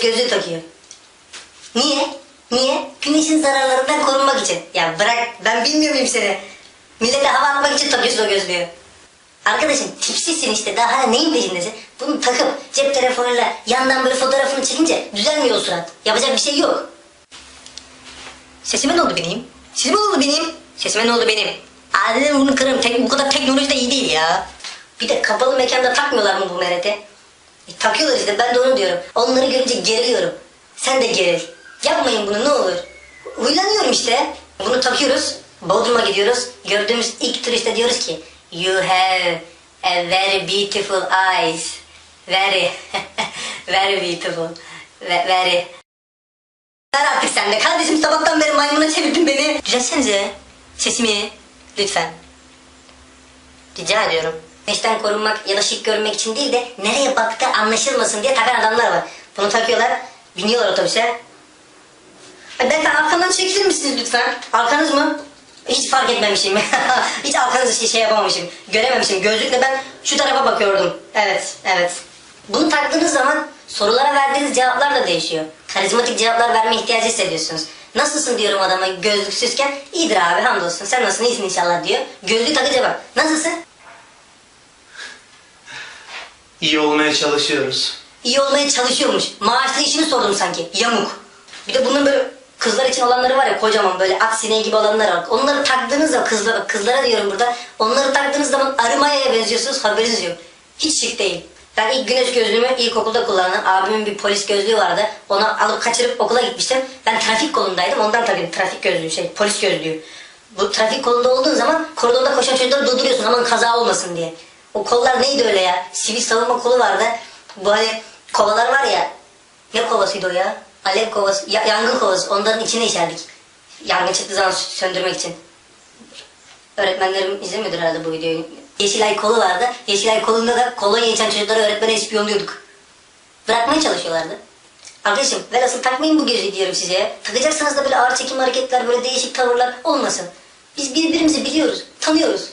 gözlüğü takıyor. Niye? Niye? Güneşin zararlarından korunmak için. Ya bırak ben bilmiyor muyum seni? Millete hava atmak için takıyorsun o gözlüğü. Arkadaşım tipsizsin işte daha hala neyin peşindesin? Bunu takıp cep telefonuyla yandan böyle fotoğrafını çekince düzelmiyor o surat. Yapacak bir şey yok. Sesime ne oldu benim? Sesime ne oldu benim? Sesime ne oldu benim? Adem bunu kırarım. Tek, bu kadar teknoloji de iyi değil ya. Bir de kapalı mekanda takmıyorlar mı bu merete? E, takıyorlar işte ben de onu diyorum. Onları görünce geriliyorum. Sen de geril. Yapmayın bunu ne olur. Huylanıyorum işte. Bunu takıyoruz. Bodrum'a gidiyoruz. Gördüğümüz ilk turiste diyoruz ki You have a very beautiful eyes. Very, very beautiful. Ve- Very. Ver artık sen de. Kardeşim sabahtan beri maymuna çevirdin beni. Düzeltsenize sesimi lütfen. Rica ediyorum. Güneşten korunmak ya da şık görünmek için değil de nereye baktığı anlaşılmasın diye takan adamlar var. Bunu takıyorlar, biniyorlar otobüse. Ben arkamdan çekilir misiniz lütfen? Arkanız mı? Hiç fark etmemişim. Hiç arkanızı şey, şey yapamamışım. Görememişim. Gözlükle ben şu tarafa bakıyordum. Evet, evet. Bunu taktığınız zaman sorulara verdiğiniz cevaplar da değişiyor. Karizmatik cevaplar verme ihtiyacı hissediyorsunuz. Nasılsın diyorum adama gözlüksüzken. İyidir abi hamdolsun. Sen nasılsın iyisin inşallah diyor. Gözlüğü takınca bak. Nasılsın? İyi olmaya çalışıyoruz. İyi olmaya çalışıyormuş. Maaşlı işini sordum sanki. Yamuk. Bir de bunun böyle kızlar için olanları var ya kocaman böyle at sineği gibi olanlar var. Onları taktığınız zaman kızlara, kızlara diyorum burada. Onları taktığınız zaman arımayaya benziyorsunuz haberiniz yok. Hiç şık değil. Ben ilk güneş gözlüğümü ilkokulda kullandım. Abimin bir polis gözlüğü vardı. Onu alıp kaçırıp okula gitmiştim. Ben trafik kolundaydım. Ondan takıyordum trafik gözlüğü şey polis gözlüğü. Bu trafik kolunda olduğun zaman koridorda koşan çocukları durduruyorsun aman kaza olmasın diye. O kollar neydi öyle ya? Sivil savunma kolu vardı. Bu hani kovalar var ya. Ne kovasıydı o ya? Alev kovası, ya- yangın kovası. Onların içine işerdik. Yangın çıktığı zaman sö- söndürmek için. Öğretmenlerim izlemiyordur herhalde bu videoyu. Yeşilay kolu vardı. Yeşilay kolunda da kolonya içen çocukları öğretmene ispiyonluyorduk. Bırakmaya çalışıyorlardı. Arkadaşım velhasıl takmayın bu gözü diyorum size. Takacaksanız da böyle ağır çekim hareketler, böyle değişik tavırlar olmasın. Biz birbirimizi biliyoruz, tanıyoruz.